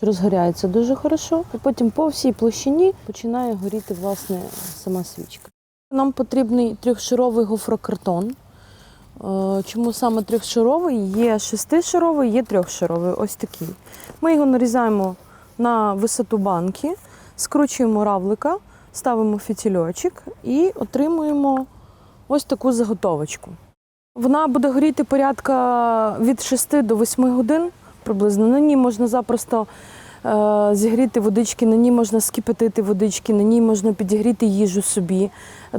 Розгоряється дуже хорошо, і потім по всій площині починає горіти власне сама свічка. Нам потрібний трьохшаровий гофрокартон. Е, Чому саме трьохшаровий? Є шестишаровий, є трьохшаровий. Ось такий. Ми його нарізаємо на висоту банки, скручуємо равлика, ставимо фітільочок і отримуємо ось таку заготовочку. Вона буде горіти порядка від 6 до 8 годин приблизно. На ній можна запросто е, зігріти водички, на ній можна скипятити водички, на ній можна підігріти їжу собі.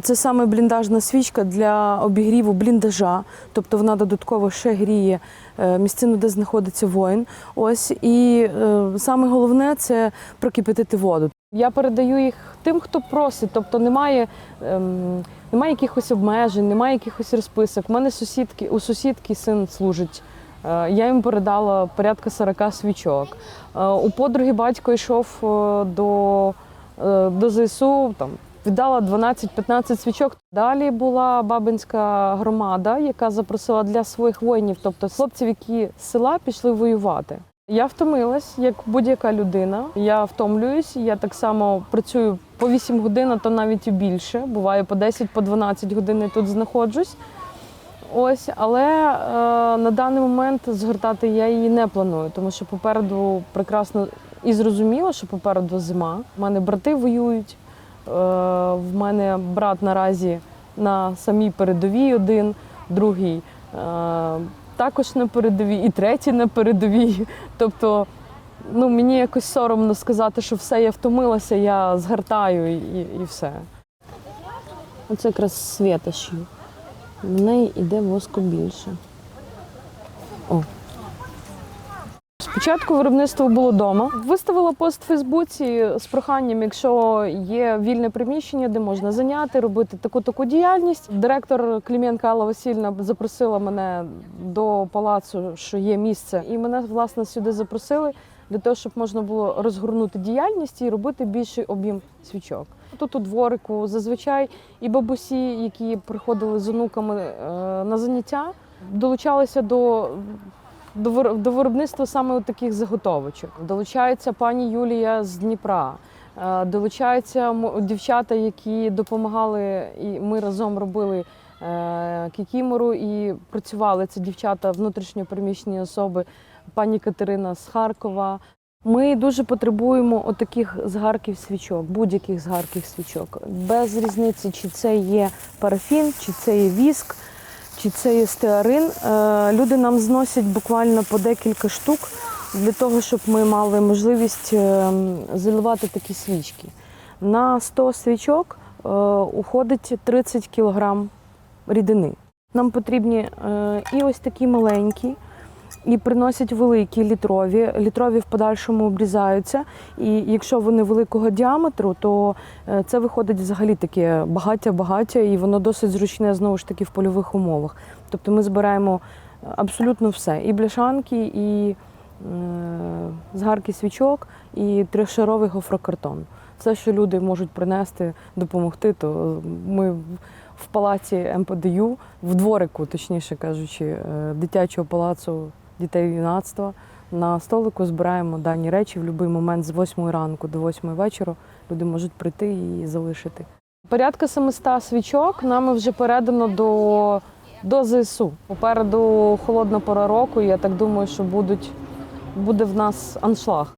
Це саме бліндажна свічка для обігріву бліндажа, тобто вона додатково ще гріє е, місцину, де знаходиться воїн. Ось і е, саме головне це прокипятити воду. Я передаю їх тим, хто просить, тобто немає. ем, немає якихось обмежень, немає якихось розписок. У мене сусідки, у сусідки син служить. Е, Я їм передала порядка 40 свічок. Е, У подруги батько йшов е, до, до ЗСУ, там, віддала 12-15 свічок. Далі була бабинська громада, яка запросила для своїх воїнів, тобто хлопців, які з села пішли воювати. Я втомилась, як будь-яка людина. Я втомлююсь. Я так само працюю по 8 годин, а то навіть і більше. Буває по 10, по годин тут знаходжусь. Ось, але е, на даний момент згортати я її не планую, тому що попереду прекрасно і зрозуміло, що попереду зима. У мене брати воюють. Е, в мене брат наразі на самій передовій один, другий е, також на передовій, і третій на передовій. Тобто, ну мені якось соромно сказати, що все, я втомилася, я згортаю і, і все. Оце якраз свята шью. В неї йде воску більше. О. Спочатку виробництво було вдома. Виставила пост в Фейсбуці з проханням, якщо є вільне приміщення, де можна зайняти, робити таку таку діяльність. Директор Клім'янка Алла Васильівна запросила мене до палацу, що є місце, і мене власне сюди запросили для того, щоб можна було розгорнути діяльність і робити більший об'єм свічок. Тут у дворику зазвичай і бабусі, які приходили з онуками е, на заняття, долучалися до до виробництва саме таких заготовочок. Долучається пані Юлія з Дніпра. е, Долучаються дівчата, які допомагали, і ми разом робили кікімору і працювали. Це дівчата внутрішньопереміщені особи, пані Катерина з Харкова. Ми дуже потребуємо отаких згарків свічок, будь-яких згарків свічок. Без різниці, чи це є парафін, чи це є віск чи це є стеарин. Е, Люди нам зносять буквально по декілька штук для того, щоб ми мали можливість е, заливати такі свічки. На 100 свічок е, уходить 30 кг рідини. Нам потрібні е, і ось такі маленькі, і приносять великі літрові. Літрові в подальшому обрізаються. І якщо вони великого діаметру, то е, це виходить взагалі таке багаття-багаття, і воно досить зручне знову ж таки в польових умовах. Тобто ми збираємо абсолютно все: і бляшанки, і е, згарки свічок, і трьохшаровий гофрокартон. Все, що люди можуть принести, допомогти, то ми в- палаці МПДЮ, в дворику, точніше кажучи, е, дитячого палацу дітей юнацтва. На столику збираємо дані речі в будь-який момент з 8 ранку до 8 вечора. Люди можуть прийти і залишити. Порядка 700 свічок нами вже передано до, до ЗСУ. Попереду холодна пора року. Я так думаю, що будуть, буде в нас аншлаг.